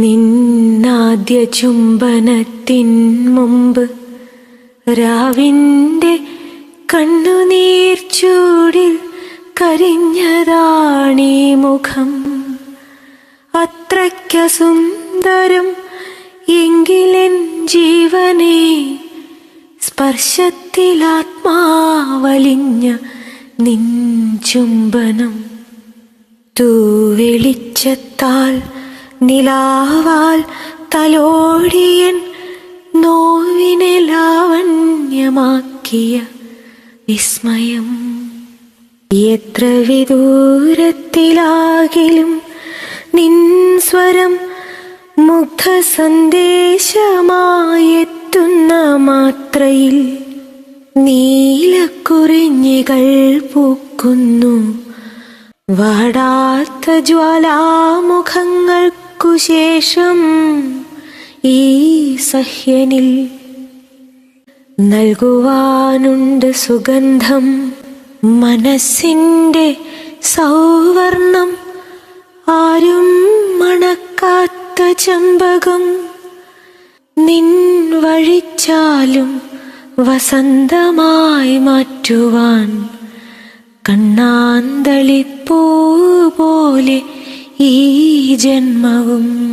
നിന്നാദ്യ ചുംബനത്തിൻ മുമ്പ് രാവിന്റെ കണ്ണുനീർ ചൂടിൽ കരിഞ്ഞതാണീ മുഖം. അത്രയ്ക്ക സുന്ദരം എങ്കിലെൻ ജീവനെ സ്പർശത്തിലാത്മാവലിഞ്ഞ നിൻ ചുംബനം തൂവെളിച്ചത്താൽ നിലാവാൽ തലോടിയൻ നോവിനെ ലാവണ്യമാക്കിയ വിസ്മയം. എത്ര വിദൂരത്തിലാകിലും നിൻ സ്വരം മുഗ്ധ സന്ദേശമായെത്തുന്ന മാത്രയിൽ നീലക്കുറിഞ്ഞികൾ പൂക്കുന്നു. വാടാത്ത ജ്വാലാമുഖങ്ങൾക്കു ശേഷം ഈ സഹ്യനിൽ നൽകുവാനുണ്ട് സുഗന്ധം മനസ്സിന്റെ സൗവർണം. ആരും മണക്കാത്ത ചമ്പകം നിൻ വഴിച്ചാലും വസന്തമായി മാറ്റുവാൻ കണ്ണാന്തളിപ്പൂ പോലെ ഈ ജന്മവും